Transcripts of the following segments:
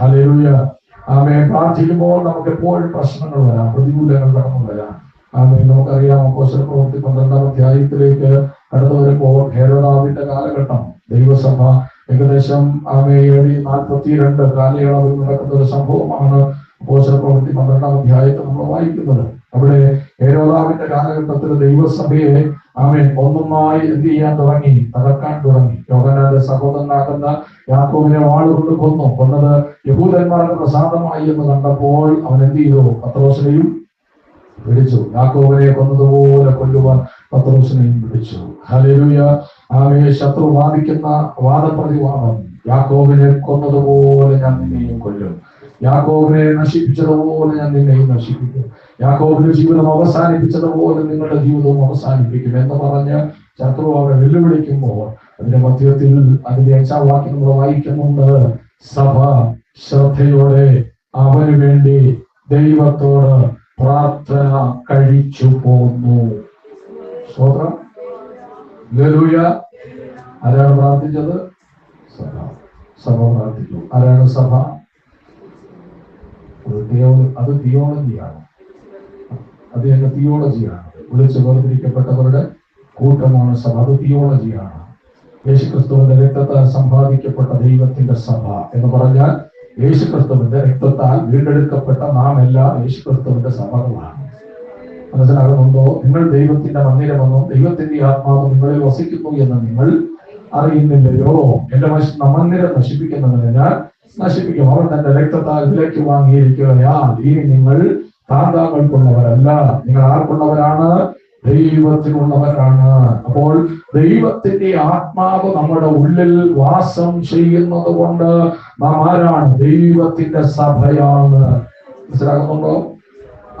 Hallelujah. ആമേ പ്രാർത്ഥിക്കുമ്പോൾ നമുക്ക് എപ്പോഴും പ്രശ്നങ്ങൾ വരാം. പ്രതികൂലങ്ങൾ കടന്നു വരാം. ആമേ നമുക്കറിയാം അപ്പോസ്റ്റൽ പ്രവൃത്തി പന്ത്രണ്ടാം അധ്യായത്തിലേക്ക് കടന്നു വരുമ്പോൾ ഹേരോദാവിന്റെ കാലഘട്ടം ദൈവസഭ ഏകദേശം ആമേ ഏഴ് നാൽപ്പത്തിരണ്ട് കാലയളവിൽ നടക്കുന്ന ഒരു സംഭവമാണ് അപ്പോസ്റ്റൽ പ്രവൃത്തി പന്ത്രണ്ടാം അധ്യായത്തിൽ നമ്മൾ വായിക്കുന്നത്. അവിടെ ഹേരോദാവിന്റെ കാലഘട്ടത്തിൽ ദൈവസഭയെ ആമേൻ. ഒന്നൊന്നായി എന്ത് ചെയ്യാൻ തുടങ്ങി? തകർക്കാൻ തുടങ്ങി. യോഗനാഥ സഹോദരനാകുന്ന യാക്കോബിനെ വാളുകൊണ്ട് കൊന്നു. കൊന്നത് യഹൂദന്മാരുടെ പ്രസാദമായി എന്ന് കണ്ടപ്പോൾ അവൻ എന്ത് ചെയ്തു? പത്രോസിനെയും വിളിച്ചു. യാക്കോബിനെ കൊന്നതുപോലെ കൊല്ലുവാൻ പത്രോസിനെയും വിളിച്ചു. ഹലേലുയ ആമേ ശത്രു വാദിക്കുന്ന വാദപ്രതിവാദം. യാക്കോബിനെ കൊന്നതുപോലെ ഞാൻ നിന്നെയും കൊല്ലും. യാക്കോബിനെ നശിപ്പിച്ചതുപോലെ ഞാൻ നിന്നെയും നശിപ്പിക്കും. യാക്കോബിന്റെ ജീവിതം അവസാനിപ്പിച്ചതുപോലെ നിങ്ങളുടെ ജീവിതവും അവസാനിപ്പിക്കും എന്ന് പറഞ്ഞ ശത്രു അവരെ വെല്ലുവിളിക്കുമ്പോൾ അതിന്റെ മധ്യത്തിൽ അതിന്റെ അഞ്ചാം വാക്യം നമ്മൾ വായിക്കുന്നുണ്ട്. സഭ ശ്രദ്ധയോടെ അവന് വേണ്ടി ദൈവത്തോട് പ്രാർത്ഥന കഴിച്ചു പോന്നു. സ്തോത്രം. ആരാണ് പ്രാർത്ഥിച്ചത്? സഭ. സഭ പ്രാർത്ഥിച്ചു. ആരാണ് സഭ? അത് തിയോ- അത് തിയോളജിയാണ് എന്റെ തിയോളജിയാണ്. വിളിച്ച് വേർതിരിക്കപ്പെട്ടവരുടെ കൂട്ടമാണ് സഭ. അത് തിയോളജിയാണ്. യേശുക്രിസ്തുവിന്റെ രക്തത്താൽ സമ്പാദിക്കപ്പെട്ട ദൈവത്തിന്റെ സഭ എന്ന് പറഞ്ഞാൽ യേശുക്രിസ്തുവിന്റെ രക്തത്താൽ വീണ്ടെടുക്കപ്പെട്ട നാം എല്ലാം യേശുക്രിസ്തുവിന്റെ സഭകളാണ്. മനസ്സിലാകുന്നുണ്ടോ? നിങ്ങൾ ദൈവത്തിന്റെ മന്ദിരമെന്നും ദൈവത്തിന്റെ ആത്മാവ് നിങ്ങളിൽ വസിക്കുന്നു എന്ന് നിങ്ങൾ അറിയുന്നില്ലയോ? എന്റെ മനുഷ്യ മന്ദിരം നശിപ്പിക്കുന്നതിന് ഞാൻ നശിപ്പിക്കും. അവൻ തന്റെ രക്തത്താൽ വിലയ്ക്ക് വാങ്ങിയിരിക്കുകയാൽ ഇനി നിങ്ങൾ താന്താക്കൾക്കുള്ളവരല്ല നിങ്ങൾ ആർക്കുള്ളവരാണ്? ദൈവത്തിനുള്ളവരാണ്. അപ്പോൾ ദൈവത്തിന്റെ ആത്മാവ് നമ്മുടെ ഉള്ളിൽ വാസം ചെയ്യുന്നത് കൊണ്ട് നാം ആരാണ്? ദൈവത്തിന്റെ സഭയാണ്. മനസ്സിലാകുന്നുണ്ടോ?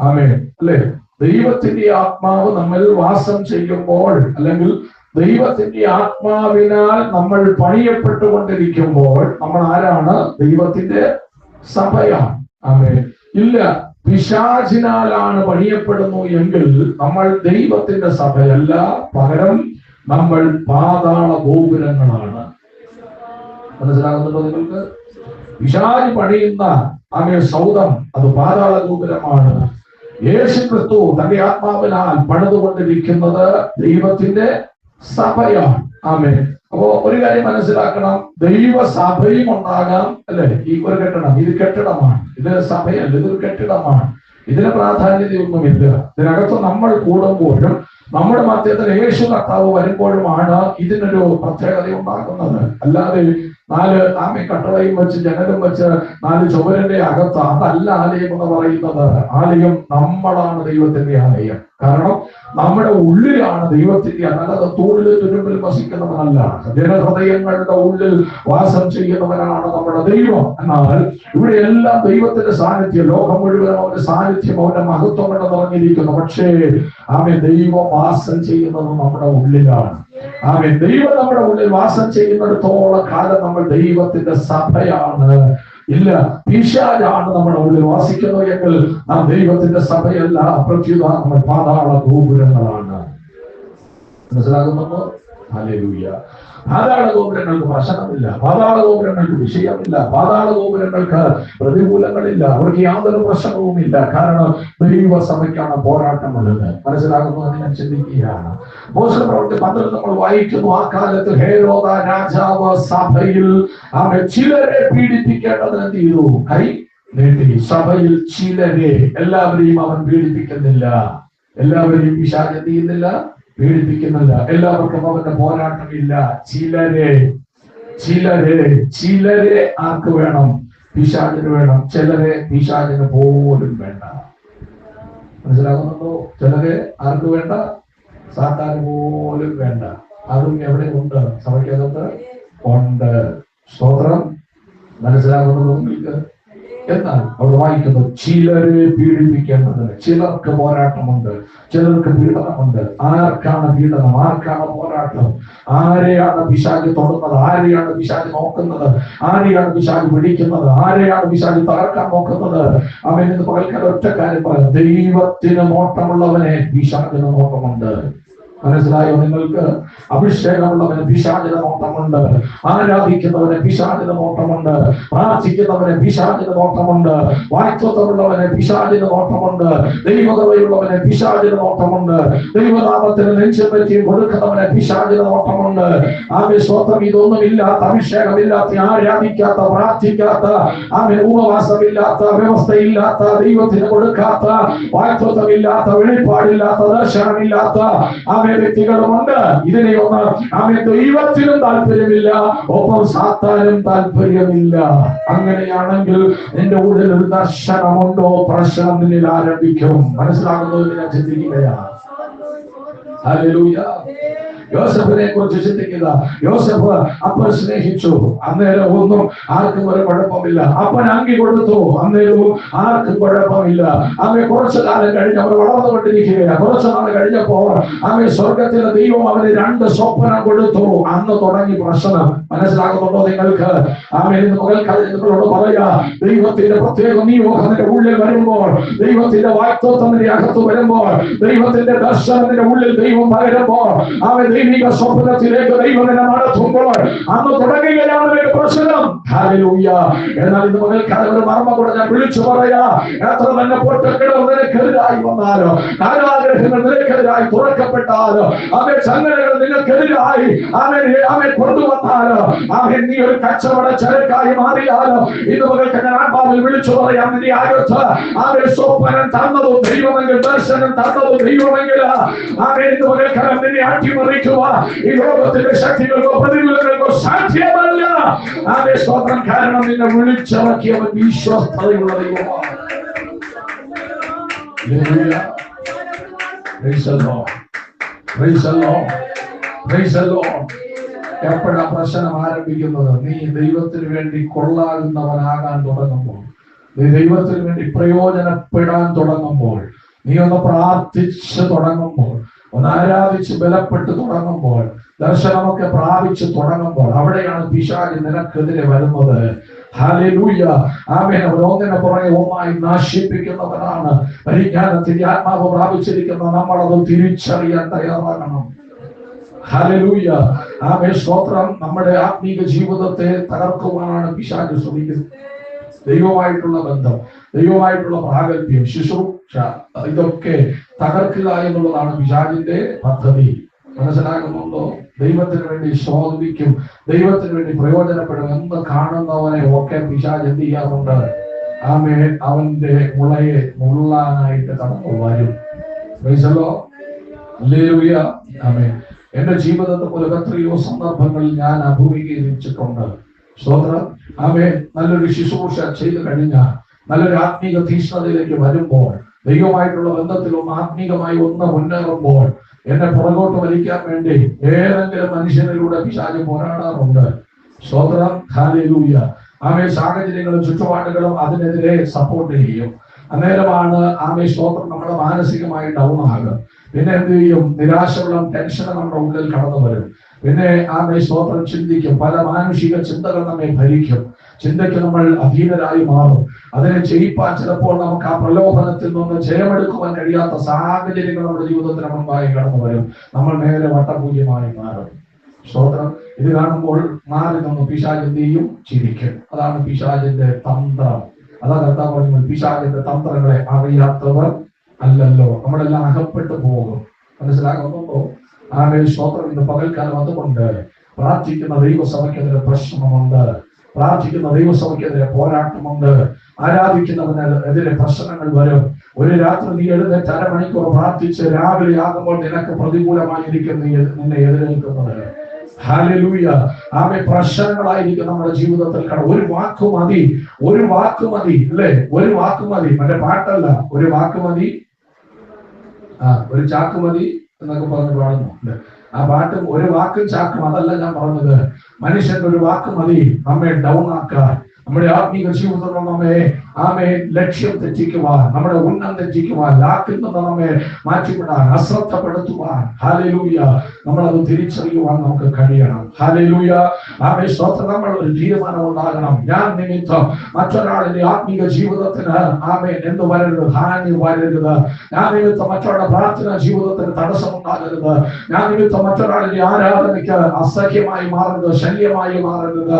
ആമേ അല്ലെ? ദൈവത്തിന്റെ ആത്മാവ് നമ്മിൽ വാസം ചെയ്യുമ്പോൾ അല്ലെങ്കിൽ ദൈവത്തിന്റെ ആത്മാവിനാൽ നമ്മൾ പണിയപ്പെട്ടുകൊണ്ടിരിക്കുമ്പോൾ നമ്മൾ ആരാണ്? ദൈവത്തിന്റെ സഭയാണ്. ആമേ ഇല്ല. പിശാചിനാലാണ് പണിയപ്പെടുന്നു എങ്കിൽ നമ്മൾ ദൈവത്തിന്റെ സഭയല്ല പകരം നമ്മൾ പാതാള ഗോപുരങ്ങളാണ്. മനസ്സിലാകുന്നുണ്ടോ നിങ്ങൾക്ക്? പിശാചി പണിയുന്ന ആമേ സൗദം അത് പാതാള ഗോപുരമാണ്. യേശു ക്രിസ്തു തന്റെ ആത്മാവിനാൽ പണിതുകൊണ്ടിരിക്കുന്നത് ദൈവത്തിന്റെ സഭയാണ്. ആമേ അപ്പോ ഒരു കാര്യം മനസ്സിലാക്കണം. ദൈവ സഭയും ഉണ്ടാകാം അല്ലെ? ഈ ഒരു കെട്ടിടം ഇത് കെട്ടിടമാണ്. ഇത് സഭയല്ല ഇതൊരു കെട്ടിടമാണ്. ഇതിന് പ്രാധാന്യതയൊന്നുമില്ല. ഇതിനകത്ത് നമ്മൾ കൂടുമ്പോഴും നമ്മുടെ മധ്യത്തിൽ യേശു കർത്താവ് വരുമ്പോഴുമാണ് ഇതിനൊരു പ്രത്യേകത ഉണ്ടാക്കുന്നത് അല്ലാതെ നാല് ആമി കട്ടളയും വെച്ച് ജനലും വെച്ച് നാല് ചുവരന്റെ അകത്ത് അതല്ല ആലയം എന്ന് പറയുന്നത്. ആലയം നമ്മളാണ് ദൈവത്തിന്റെ ആലയം. കാരണം നമ്മുടെ ഉള്ളിലാണ് ദൈവത്തിന്റെ അല്ലാതെ തോളിൽ തുരുമ്പിൽ വസിക്കുന്നവനല്ല. ജനഹൃദയങ്ങളുടെ ഉള്ളിൽ വാസം ചെയ്യുന്നവനാണ് നമ്മുടെ ദൈവം. എന്നാൽ ഇവിടെ എല്ലാം ദൈവത്തിന്റെ സാന്നിധ്യം ലോകം മുഴുവൻ അവന്റെ സാന്നിധ്യം അവന്റെ മഹത്വം എന്ന് പറഞ്ഞിരിക്കുന്നു. പക്ഷേ ആമെ ദൈവം വാസം ചെയ്യുന്നത് നമ്മുടെ ഉള്ളിലാണ്. ആമേ ദൈവം നമ്മുടെ ഉള്ളിൽ വാസം ചെയ്യുന്നിടത്തോളം കാലം നമ്മൾ ദൈവത്തിന്റെ സഭയാണ്. ഇല്ല പിശാചാണ് നമ്മുടെ ഉള്ളിൽ വാസിക്കുന്നത് എങ്കിൽ നാം ദൈവത്തിന്റെ സഭയല്ല പ്രത്യുത നമ്മൾ പാതാള ഗോപുരങ്ങളാണ്. മനസ്സിലാകുന്നുണ്ടോ? ഹല്ലേലൂയ. പാതാള ഗോപുരങ്ങൾക്ക് ഭക്ഷണമില്ല പാതാള ഗോപുരങ്ങൾക്ക് വിഷയമില്ല. പാതാള ഗോപുരങ്ങൾക്ക് പ്രതികൂലങ്ങളില്ല. അവർക്ക് യാതൊരു പ്രശ്നവുമില്ല. കാരണം ദൈവസഭയ്ക്കാണ് പോരാട്ടമുള്ളത്. മനസ്സിലാകുന്നു എന്ന് ഞാൻ ചിന്തിക്കുകയാണ്. മോശം പ്രവർത്തി പന്ത്രണ്ട് നമ്മൾ വായിക്കുന്നു. ആ കാലത്ത് ഹേരോദ രാജാവ് സഭയിൽ അവരെ ചിലരെ പീഡിപ്പിക്കേണ്ടത് എന്ത് ചെയ്തു? കൈ നീട്ടി. സഭയിൽ ചിലരെ എല്ലാവരെയും അവൻ പീഡിപ്പിക്കുന്നില്ല. എല്ലാവരെയും വിശാഖ ചെയ്യുന്നില്ല? പീഡിപ്പിക്കുന്നില്ല എല്ലാവർക്കും അവന്റെ പോരാട്ടമില്ല. ചിലരെ ചിലരെ ചിലരെ ആർക്ക് വേണം? പിശാചിന് വേണം. ചിലരെ പിശാചിന് പോലും വേണ്ട. മനസ്സിലാകുന്നുണ്ടോ? ചിലരെ ആർക്ക് വേണ്ട? സാത്താന് പോലും വേണ്ട. അതും എവിടെ ഉണ്ട്? സഭയ്ക്കകത്ത് ഉണ്ട്. സ്തോത്രം. മനസ്സിലാകുന്നത് നിങ്ങൾക്ക്? എന്നാൽ അവിടെ വായിക്കുന്നു ചിലരെ പീഡിപ്പിക്കേണ്ടത് ചിലർക്ക് പോരാട്ടമുണ്ട്. ചിലർക്ക് പീഡനമുണ്ട്. ആർക്കാണ് പീഡനം? ആർക്കാണ് പോരാട്ടം? ആരെയാണ് പിശാച് തൊടുന്നത്? ആരെയാണ് പിശാച് നോക്കുന്നത്? ആരെയാണ് പിശാച് പിടിക്കുന്നത്? ആരെയാണ് പിശാച് തകർക്കാൻ നോക്കുന്നത്? അവൻ ഇന്ന് ഒറ്റ കാര്യം പറയാം. ദൈവത്തിന് നോട്ടമുള്ളവനെ പിശാചിന് നോട്ടമുണ്ട് മനസ്സിലായോ? നിങ്ങൾക്ക് അഭിഷേകമുള്ളവന് പിശാചിത നോട്ടമുണ്ട് ആരാധിക്കുന്നവന് പിശാചിത നോട്ടമുണ്ട് പ്രാർത്ഥിക്കുന്നവന് പിശാചിത നോട്ടമുണ്ട് വാക്തത്വമുള്ളവന് പിശാചിത നോട്ടമുണ്ട് ദൈവതയുള്ളവന് പിശാചിത നോട്ടമുണ്ട് ദൈവനാമത്തിന് നെഞ്ചം പറ്റി കൊടുക്കുന്നവന് പിശാചിത നോട്ടമുണ്ട് ആമെ സ്വത്വം ഇതൊന്നുമില്ലാത്ത അഭിഷേകമില്ലാത്ത ആരാധിക്കാത്ത പ്രാർത്ഥിക്കാത്ത ആമെ ഉപവാസമില്ലാത്ത വ്യവസ്ഥയില്ലാത്ത ദൈവത്തിന് കൊടുക്കാത്ത വാക്തത്വമില്ലാത്ത വെളിപ്പാടില്ലാത്ത ദർശനമില്ലാത്ത ആമെ വ്യക്തികളുമുണ്ട്. ഇതിനെ ഒന്ന് ആമെ ദൈവത്തിനും താല്പര്യമില്ല ഒപ്പം സാത്താനും താല്പര്യമില്ല. അങ്ങനെയാണെങ്കിൽ നിന്റെ ഉള്ളിൽ ഒരു ദർശനമുണ്ടോ? പ്രശ്നം നിന്നിൽ ആരംഭിക്കും. മനസ്സിലാകുന്നത് ഞാൻ ചിന്തിക്കുകയാണ്. യോസഫിനെ കുറിച്ച് ചിന്തിക്കുക. യോസഫ് അപ്പൻ സ്നേഹിച്ചു. അന്നേരം ഒന്നും ആർക്കും ഒരു കുഴപ്പമില്ല. അപ്പൻ അങ്കി കൊടുത്തു. അന്നേരവും ആർക്കും കുഴപ്പമില്ല. അങ്ങനെ കുറച്ചു കാലം കഴിഞ്ഞ് അവർ വളർന്നുകൊണ്ടിരിക്കുകയാണ്. കുറച്ചു നാൾ കഴിഞ്ഞപ്പോൾ അങ്ങനെ സ്വർഗത്തിലെ ദൈവം അവന് രണ്ട് സ്വപ്നം കൊടുത്തു. അന്ന് തുടങ്ങി പ്രശ്നം. മനസ്സിലാകുന്നുണ്ടോ നിങ്ങൾക്ക്? ആമേ മകൾക്കാരി നിങ്ങളോട് പറയാ ദൈവത്തിന്റെ പ്രത്യേക നിയോഗത്തിന്റെ ഉള്ളിൽ വരുമ്പോൾ ദൈവത്തിന്റെ വാക്തത്വത്തിന്റെ അകത്ത് വരുമ്പോൾ ദൈവത്തിന്റെ ദർശനത്തിന്റെ ഉള്ളിൽ ദൈവം പകരുമ്പോൾ അവൻ ദൈവിക സ്വപ്നത്തിലേക്ക് ദൈവം നിന്നെ നടത്തുമ്പോൾ അന്ന് തുടങ്ങുകയാണ് ഒരു പ്രശ്നം. എന്നാൽ ഇന്ന് മകൾക്കാരി ഒരു മർമ്മ കൂടെ ഞാൻ വിളിച്ചു പറയാ. എത്ര തന്നെ പൊട്ടക്കിടവ് നിനക്കെതിരായി വന്നാലോ കാലാഗ്രഹങ്ങൾ നിനക്കെതിരായി തുറക്കപ്പെട്ടാലോ അവൻ ചങ്ങലകൾ നിനക്കെതിരായി അവൻ അവൻ കൊണ്ടുവന്നാലോ അവൻ നീ ഒരു കച്ചവട ചരക്കായി മാറിയാലോ ഇന്ന് മുതൽക്ക് ഞാൻ ആത്മാവിൽ വിളിച്ചു പറയാം. നിന്റെ ആഗ്രഹ അവൻ സ്വപ്നം തന്നതും ദൈവമെങ്കിൽ ദർശനം തന്നതും ദൈവമെങ്കിൽ അവൻ ഇന്ന് മുതൽക്കാലം നിന്നെ അട്ടിമറിക്കുക ഈ ലോകത്തിന്റെ ശക്തികൾക്കോ പ്രതികൂലങ്ങൾക്കോ സാധ്യമല്ല. അവൻ സ്വപ്നം കാരണം നിന്നെ വിളിച്ചിറക്കിയവൻ വിശ്വസ്തതയുള്ള ദൈവമാണ്. എപ്പോഴാ പ്രശ്നം ആരംഭിക്കുന്നത്? നീ ദൈവത്തിന് വേണ്ടി കൊള്ളാകുന്നവനാകാൻ തുടങ്ങുമ്പോൾ. നീ ദൈവത്തിന് വേണ്ടി പ്രയോജനപ്പെടാൻ തുടങ്ങുമ്പോൾ. നീ ഒന്ന് പ്രാർത്ഥിച്ചു തുടങ്ങുമ്പോൾ. ഒന്ന് ആരാധിച്ച് ബലപ്പെട്ട് തുടങ്ങുമ്പോൾ ദർശനമൊക്കെ പ്രാപിച്ചു തുടങ്ങുമ്പോൾ അവിടെയാണ് പിശാജ് നിനക്കെതിരെ വരുന്നത്. ഒന്നിനെ പുറകെ ഒന്നായി നാശിപ്പിക്കുന്നവരാണ് പരിജ്ഞാനത്തിന്റെ ആത്മാവ് പ്രാപിച്ചിരിക്കുന്ന നമ്മളത് തിരിച്ചറിയാൻ തയ്യാറാകണം. ഹലലൂയ്യ ആമേ സ്തോത്രം. നമ്മുടെ ആത്മീക ജീവിതത്തെ തകർക്കുവാനാണ് പിശാജ് ശ്രമിക്കുന്നത്. ദൈവമായിട്ടുള്ള ബന്ധം ദൈവമായിട്ടുള്ള പ്രാഗൽഭ്യം ശുശ്രൂഷ ഇതൊക്കെ തകർക്കുക എന്നുള്ളതാണ് പിശാജിന്റെ പദ്ധതി. മനസ്സിലാകുന്നുണ്ടോ? ദൈവത്തിന് വേണ്ടി ശോഭിക്കും ദൈവത്തിന് വേണ്ടി പ്രയോജനപ്പെടും എന്ന് കാണുന്നവനെ ഒക്കെ പിശാജ് എന്ത് ചെയ്യാറുണ്ട്? ആമേ അവന്റെ മുളയെ മുള്ളാനായിട്ട് കടന്നു വരും. ആമേ. എന്റെ ജീവിതത്തെ പോലെ എത്രയോ സന്ദർഭങ്ങളിൽ ഞാൻ അഭിമുഖീകരിച്ചിട്ടുണ്ട്. സ്തോത്രം. ആമേ നല്ലൊരു ശുശ്രൂഷ ചെയ്തു കഴിഞ്ഞാൽ നല്ലൊരു ആത്മീക തീഷ്ണതയിലേക്ക് വരുമ്പോൾ ദൈവമായിട്ടുള്ള ബന്ധത്തിലും ആത്മീകമായി ഒന്ന് മുന്നേറുമ്പോൾ എന്നെ പുറകോട്ട് വലിക്കാൻ വേണ്ടി ഏതെങ്കിലും മനുഷ്യനിലൂടെ പിശാച് പോരാടാറുണ്ട്. സ്തോത്രം ഹാലൂയ ആമേ സാഹചര്യങ്ങളും ചുറ്റുപാടുകളും അതിനെതിരെ സപ്പോർട്ട് ചെയ്യും. അന്നേരമാണ് ആമേ സ്തോത്രം നമ്മുടെ മാനസികമായി ഡൗൺ ആകുക. പിന്നെ എന്ത് ചെയ്യും? നിരാശകളും ടെൻഷനും നമ്മുടെ ഉള്ളിൽ കടന്നു വരും. പിന്നെ ആ സ്തോത്രം ചിന്തിക്കും. പല മാനുഷിക ചിന്തകൾ നമ്മെ ഭരിക്കും. ചിന്തയ്ക്ക് നമ്മൾ അധീനരായി മാറും. അതിനെ ചെയ്യിപ്പാൻ ചിലപ്പോൾ നമുക്ക് ആ പ്രലോഭനത്തിൽ നിന്ന് ജയമെടുക്കുവാൻ കഴിയാത്ത സാഹചര്യങ്ങൾ നമ്മുടെ ജീവിതത്തിന് മുമ്പായി കടന്നു വരും. നമ്മൾ നേരെ വട്ടപൂജ്യമായി മാറും. സ്തോത്രം. ഇത് കാണുമ്പോൾ മാറി നിന്ന് പിശാചിന്തിയും ചിരിക്കും. അതാണ് പിശാചിന്റെ തന്ത്രം. അതാ കർത്താവ് പറയുന്നത് പിശാചിന്റെ തന്ത്രങ്ങളെ അറിയാത്തവർ അല്ലല്ലോ. നമ്മളെല്ലാം അകപ്പെട്ടു പോകും. മനസ്സിലാകുന്നുണ്ടോ? ആമേ സ്തോത്രം ഇന്ന് പകൽക്കാലം അതുകൊണ്ട് പ്രാർത്ഥിക്കുന്ന ദൈവസഭയ്ക്കെതിരെ പ്രശ്നമുണ്ട്. പ്രാർത്ഥിക്കുന്ന ദൈവസഭയ്ക്കെതിരെ പോരാട്ടമുണ്ട്. ആരാധിക്കുന്നവന് എതിരെ പ്രശ്നങ്ങൾ വരും. ഒരു രാത്രി നീ എഴുന്നേറ്റ് അരമണിക്കൂർ പ്രാർത്ഥിച്ച് രാവിലെ ആകുമ്പോൾ നിനക്ക് പ്രതികൂലമായിരിക്കും നീ നിന്നെ എതിരേൽക്കുന്നത് ഹാലലൂയ ആമെ പ്രശ്നങ്ങളായിരിക്കും നമ്മുടെ ജീവിതത്തിൽ കാണും ഒരു വാക്ക് മതി. ഒരു വാക്ക് മതി. അല്ലേ? ഒരു വാക്ക് മതി. മറ്റേ പാട്ടല്ല. ഒരു വാക്ക് മതി. ആ ഒരു ചാക്ക് മതി. എന്നൊക്കെ പറഞ്ഞ് പാടുന്നുണ്ട് ആ പാട്ടും ഒരു വാക്കും ചാക്കും അതല്ല ഞാൻ പറഞ്ഞത്. മനുഷ്യന്റെ ഒരു വാക്ക് മതി. നമ്മെ ഡൗൺ ആക്കാൻ നമ്മുടെ ആത്മീക ജീവിതത്തിൽ നമ്മെ ആമേ ലക്ഷ്യം തെറ്റിക്കുവാൻ നമ്മുടെ ഉന്നം തെറ്റിക്കുവാൻ ലാക്കിൽ നിന്ന് നമ്മെ മാറ്റിവിടാൻ അശ്രദ്ധപ്പെടുത്തുവാൻ. ഹാലലൂയ നമ്മളത് തിരിച്ചറിയുവാൻ നമുക്ക് കഴിയണം. ഹാലലൂയ ആമേ സ്വന്തം നമ്മൾ ഒരു തീരുമാനം ഉണ്ടാകണം. ഞാൻ നിമിത്തം മറ്റൊരാളിന്റെ ആത്മീക ജീവിതത്തിന് ആമേ എന്ന് വരരുത് ഹാനി വരരുത്. ഞാൻ നിമിത്തം മറ്റൊരാളുടെ പ്രാർത്ഥന ജീവിതത്തിന് തടസ്സമുണ്ടാകരുത് ഞാൻ നിമിത്തം മറ്റൊരാളിന്റെ ആരാധനയ്ക്ക് അസഹ്യമായി മാറരുത് ശല്യമായി മാറരുത്.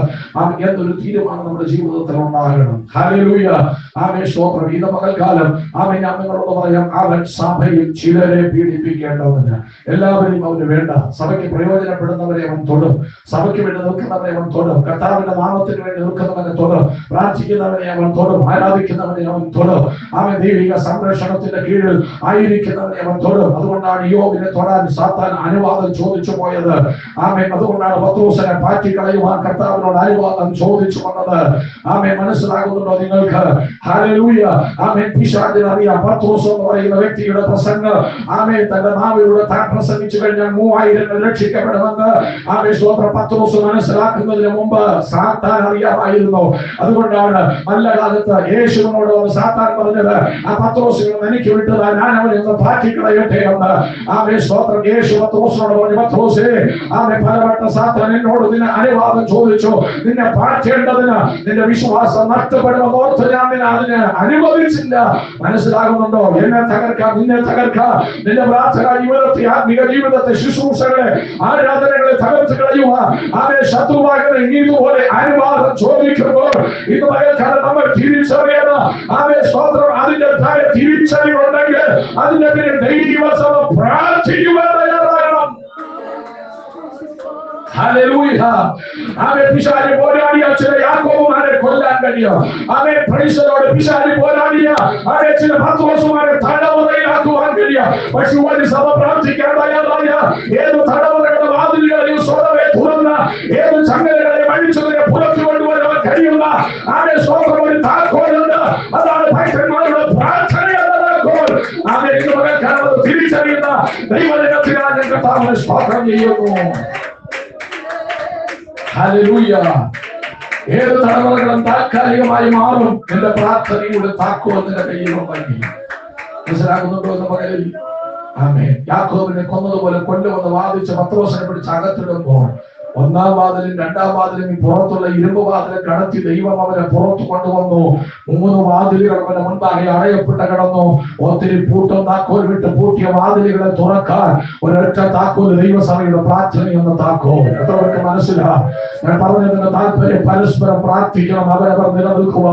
എന്നൊരു തീരുമാനം നമ്മുടെ ജീവിതത്തിൽ ഉണ്ടാകണം. ഹാലലൂയ Krishna ആമേ സ്തോത്രം ഇത് പകൽക്കാലം. ആമേ ഞാൻ നിങ്ങളോട് പറയാം അവൻ സഭയിൽ ചിലരെ പീഡിപ്പിക്കേണ്ടതിന് എല്ലാവരെയും അവന് വേണ്ട. സഭയ്ക്ക് പ്രയോജനപ്പെടുന്നവരെ അവൻ തൊടും. സഭയ്ക്ക് വേണ്ടി നിൽക്കുന്നവരെ അവൻ തൊടും. കർത്താവിന്റെ നാമത്തിന് വേണ്ടി നിൽക്കുന്നവനെ തൊടും. പ്രാർത്ഥിക്കുന്നവനെ അവൻ തൊടും. ആരാധിക്കുന്നവനെ അവൻ തൊടും. ആമേ ദൈവിക സംരക്ഷണത്തിന്റെ കീഴിൽ ആയിരിക്കുന്നവനെ അവൻ തൊടും. അതുകൊണ്ടാണ് യോബിനെ തൊടാൻ സാത്താൻ അനുവാദം ചോദിച്ചു പോയത്. ആമേ അതുകൊണ്ടാണ് പത്രോസനെ പാറ്റി കളയുവാൻ കർത്താവിനോട് അനുവാദം ചോദിച്ചു വന്നത്. ആമേ മനസ്സിലാകുന്നുണ്ടോ നിങ്ങൾക്ക്? പത്രോസ് പറയുന്ന വ്യക്തിയുടെ പ്രസംഗം. ആമേ തന്റെ നാവിലൂടെ താൻ പ്രസംഗിച്ചു കഴിഞ്ഞാൽ മൂവായിരങ്ങൾ രക്ഷിക്കപ്പെടുമെന്ന് ആമേ സ്വോത്ര പത്രോസ് മനസ്സിലാക്കുന്നതിന് മുമ്പ് സാത്താൻ അറിയാമായിരുന്നു. അതുകൊണ്ടാണ് നല്ല കാലത്ത് യേശുവിനോട് സാത്താൻ പറഞ്ഞത് ആ പത്രോസിനെ എനിക്ക് വിട്ടത് ഞാൻ അവനെ ഒന്ന് പാറ്റിക്കളയട്ടെ എന്ന്. ആമേ സ്വത്രം യേശു പത്രോസിനോട് പറഞ്ഞു പത്രോസേ ആമേ പലവട്ട സാത്താൻ എന്നോട് നിന്നെ അനുവാദം ചോദിച്ചു. നിന്നെ പാറ്റേണ്ടതിന് നിന്റെ വിശ്വാസം നഷ്ടപ്പെടുമെന്ന് ഓർത്ത് ഞാൻ നിന്നെ അതിന് അനുഭവിച്ചില്ല. മനസ്സിലാകുന്നുണ്ടോ? എന്നെ തകർക്കാം നിന്നെ തകർക്കാം. നിന്റെ പ്രാർത്ഥന ജീവിതത്തെ ആത്മിക ജീവിതത്തെ ശുശ്രൂഷകളെ ആരാധനകളെ തകർത്ത് കളയുക. അവരെ ശത്രുവാകളെ ഇതുപോലെ അനുവാദം ചോദിക്കുമ്പോൾ ഇത് പകൽക്കാലം നമ്മൾ തിരിച്ചറിയണം. അവരെ സ്വന്തം അതിന്റെ താഴെ തിരിച്ചറിവുണ്ടെങ്കിൽ അതിന്റെ പിന്നെ ദൈവസഭ പ്രാർത്ഥിക്കുവാൻ തയ്യാറാകണം ഹല്ലേലൂയ ആമേ പിശാചി പോരാടിയ ചില യാക്കോബുമാരെ കൊല്ലാൻ കഴിയും ആമേ പ്രൈസലോട് പിശാചി പോരാടിയ ആമേ ചില പത്രോസുമാരെ തടവറയിലാക്കുവാൻ കഴിയും പക്ഷെ ഒരു സഭ പ്രാർത്ഥിക്കാൻ തയ്യാറായ ഏത് തടവറയുടെ വാതിലുകളെയും സ്വതവേ തുറന്ന ഏത് ചങ്ങലകളെ അഴിച്ചതിനെ പുറത്തു കൊണ്ടുവരാൻ കഴിയുന്ന ആമേ സ്വന്തം ഒരു താക്കോലുണ്ട് അതാണ് ഭക്തന്മാരുടെ പ്രാർത്ഥന എന്ന താക്കോൽ ആമേ ഇത് പകൽക്കാലത്ത് തിരിച്ചറിയുന്ന ദൈവജനത്തിനാണ് ഞങ്ങൾ താങ്കളെ സ്വാഗതം ചെയ്യുന്നു ഹല്ലേലൂയ ഏത് തടവറകളും താൽക്കാലികമായി മാറും എന്റെ പ്രാർത്ഥനയുടെ താക്കോൽ നിന്റെ കയ്യിലുണ്ടെങ്കിൽ മനസ്സിലാകുന്നുണ്ടോ എന്ന പകലിൽ? ആമേ യാക്കോബിനെ കൊന്നതുപോലെ കൊണ്ടുവന്ന് വാദിച്ച് പത്രോസനെ പിടിച്ച് അകത്തിടുമ്പോൾ ഒന്നാം വാതിലും രണ്ടാം വാതിലും ഈ പുറത്തുള്ള ഇരുമ്പ് വാതിലും കടത്തി ദൈവം അവനെ പുറത്തു കൊണ്ടുവന്നു മൂന്ന് വാതിലുകൾ അവന്റെ മുൻപാകെ അടയപ്പെട്ട് കിടന്നു ഒത്തിരി പൂട്ടും താക്കോൽ വിട്ട് പൂട്ടിയ വാതിലുകളെ തുറക്കാൻ ഒരൊറ്റ താക്കോൽ ദൈവസഭയുടെ പ്രാർത്ഥന എന്ന താക്കോൽ എത്രവർക്ക് മനസ്സിലാ ഞാൻ പറഞ്ഞതിന്റെ താല്പര്യം പരസ്പരം പ്രാർത്ഥിക്കണം അവരവർ നിലനിൽക്കുക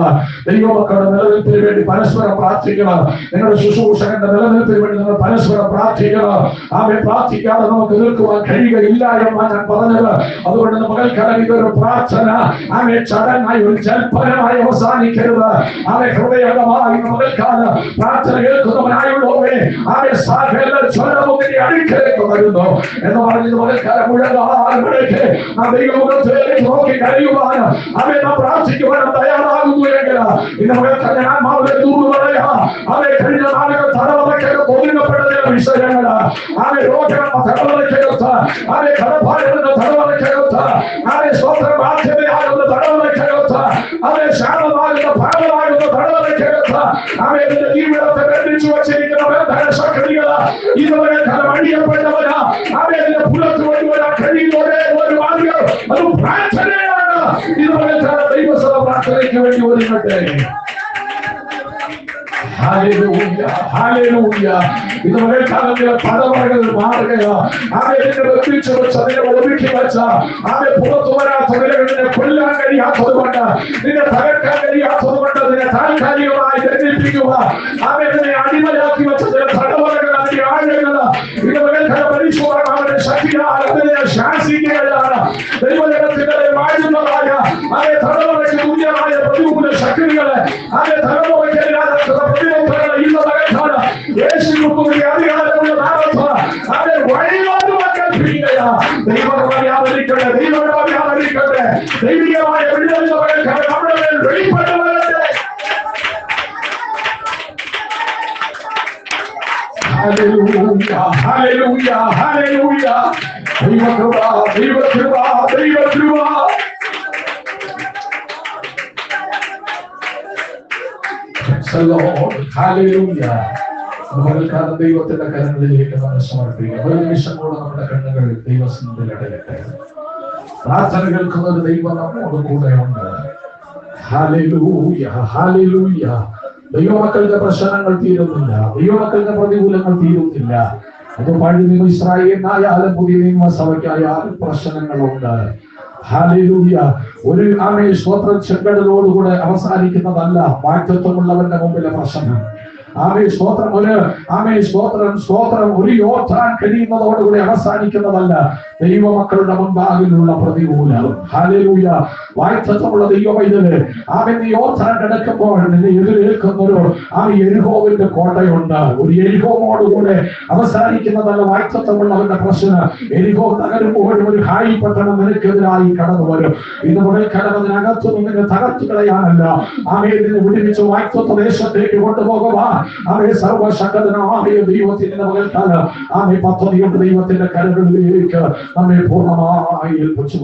ദൈവമക്കളുടെ നിലനിൽപ്പിന് വേണ്ടി പരസ്പരം പ്രാർത്ഥിക്കണം നിങ്ങളുടെ ശുശ്രൂഷകന്റെ നിലനിൽപ്പിന് വേണ്ടി നിങ്ങൾ പരസ്പരം പ്രാർത്ഥിക്കണം ആമെ പ്രാർത്ഥിക്കാതെ നമുക്ക് നിൽക്കുവാൻ കഴിയുകയില്ല എന്നാണ് ഞാൻ പറഞ്ഞത് അതുകൊണ്ട് പകൽക്കാലം ഇതൊരു പ്രാർത്ഥന. ആമെ ചടങ്ങായി ഒരു ജൽപ്പനമായി അവസാനിക്കരുത്. ആമെ ഹൃദയമായി മകൾക്കാണ് പ്രാർത്ഥന കേൾക്കുന്നവനായുള്ളവേ ആമെ സകല സ്വരവും നിന്റെ അടുക്കലേക്ക് വരുന്നു എന്ന് പറഞ്ഞത് പകൽക്കാലം മുഴങ്ങാറുകളിലേക്ക് ആ ദൈവമുഖത്തിലേക്ക് നോക്കി കഴിയുവാൻ അവരെ നാം പ്രാർത്ഥിക്കുവാനും തയ്യാറാകുന്നു എങ്കിൽ ഇന്ന് പകൽക്കാലം ആത്മാവിനെ ദൂറ് പറയാ അവരെ കഴിഞ്ഞ നാളുകൾ തടവറയ്ക്കകത്ത് ഒതുങ്ങപ്പെട്ടതിന്റെ വിഷയങ്ങൾ. ആമെ രോഗം തടവറയ്ക്കകത്ത് ആമെ കടഭാരങ്ങളുടെ തടവറയ്ക്കകത്ത് ആമെ സ്വന്തം ബാധ്യതയാകുന്ന തടവറയ്ക്കകത്ത് ആമെ ശാപമാകുന്ന ഭാഗമാകുന്ന തടവറയ്ക്കകത്ത് ആമെ നിന്റെ ജീവിതത്തെ ബന്ധിച്ചു വച്ചിരിക്കുന്ന ബന്ധന ശക്തികൾ ഇതുവരെ കലം അടിയപ്പെട്ടവരാ ആമെ നിന്റെ പുറത്തു കൊണ്ടുവരാൻ കഴിയുന്ന ഒരേ ഒരു മാർഗം അത് പ്രാർത്ഥനയാണ് ഇതുവരെ ദൈവസഭ പ്രാർത്ഥനയ്ക്ക് വേണ്ടി ഒരുങ്ങട്ടെ ഹല്ലേലൂയ ഹല്ലേലൂയ ഇത് പകൽക്കാലത്തിലെ തടവറകൾ മാറുകയാ. നിന്നെ വെപ്പിച്ചു വെച്ച നിന്നെ ഒതുക്കി വെച്ച ആമെ പുറത്തു വരാത്ത കൊല്ലാൻ കഴിയാത്തത് കൊണ്ട് നിന്നെ തകർക്കാൻ കഴിയാത്തത് കൊണ്ട് നിന്നെ താൽക്കാലികമായി ദണ്ഡിപ്പിക്കുക ആമെ നിന്നെ അടിമയാക്കി വെച്ച ചില ശക്തിയാൽ അതിനെ ശാസിക്കുകയാണ്. ദൈവജനത്തിന്റെ മാറ്റുന്നതായ അതേ തലമുറയ്ക്ക് തുല്യമായ പ്രതികൂല ശക്തികളെ പ്രതിബന്ധങ്ങളെ ഇന്ന് இயேசுவுக்குரிய அதிகாரத்துடைய நாமப்பா அதை வழிகாட்டு மக்கள் செய்யுங்கயா தெய்வகமாக ஆதரிக்கிற தெய்வகமாக ஆதரிக்கிற தெய்வீகமாக விடுதலை நம்முடைய வெளிப்பட்ட Hallelujah, hallelujah, hallelujah. தெய்வ கிருபா தெய்வ கிருபா தெய்வ கிருபா the Lord. Hallelujah. പകൽക്കാലം ദൈവത്തിന്റെ കരങ്ങളിലേക്ക് നമ്മൾ സമർപ്പിക്കുക. ഒരു നിമിഷം കൂടെ നമ്മുടെ കണ്ണുകൾ ദൈവസന്നിധിയിൽ അടയട്ടെ. പ്രാർത്ഥന കേൾക്കുന്ന ദൈവം നമ്മോട് കൂടെ ഉണ്ട് ദൈവമക്കളുടെ പ്രശ്നങ്ങൾ തീരുന്നില്ല. ദൈവമക്കളുടെ പ്രതികൂലങ്ങൾ തീരുന്നില്ല. അത് പഴയ നിയമ ഇസ്രായേലിനായാലും പുതിയ നിയമസഭയ്ക്കായാലും പ്രശ്നങ്ങളുണ്ട്. ഹാലിലൂയ ഒരു ആമേ സ്വത്ര ചെങ്കടലോടുകൂടെ അവസാനിക്കുന്നതല്ല വാക്തത്വമുള്ളവന്റെ മുമ്പിലെ പ്രശ്നം. ആമേ സ്തോത്രം ഒരു ആമേ സ്തോത്രം സ്തോത്രം. ഒരു യോദ്ധാൻ കഴിയുന്നതോടുകൂടി അവസാനിക്കുന്നതല്ല. ദൈവമക്കളുടെ മുൻപാകിലുള്ള പ്രതികൂലം. ഹാലൂയ വായ്ത്തത്വമുള്ള ദൈവവൈദ്യര് അവൻ നീ ഓർത്താൻ കിടക്കുമ്പോൾ നിന്നെ എതിരേൽക്കുന്നൊരു ആ എരിഹോവിന്റെ കോട്ടയുണ്ട്. ഒരു എരിഹോമോടുകൂടെ അവസാനിക്കുന്നതല്ല വായ്ത്തത്വമുള്ളവന്റെ പ്രശ്നം. എരിഹോ തകരുമ്പോഴും ഒരു ഹായി പട്ടണം നിനക്കെതിരായി കടന്നു വരും. ഇത് മുതൽ കടന്നതിനകത്തു നിന്നെ തകർത്തു കളയാനല്ല. ആമയെ നിന്നെ വിടിവിച്ച് വായ്ത്തത്വ ദേശത്തേക്ക് കൊണ്ടുപോകുവാ. ആമേ ആമയോ ദൈവത്തിന്റെ മകൾക്കാലം ആമേ പദ്ധതിയുടെ ദൈവത്തിന്റെ കരകളിലേക്ക് നമ്മെ പൂർണമായി ഏൽപ്പിച്ചു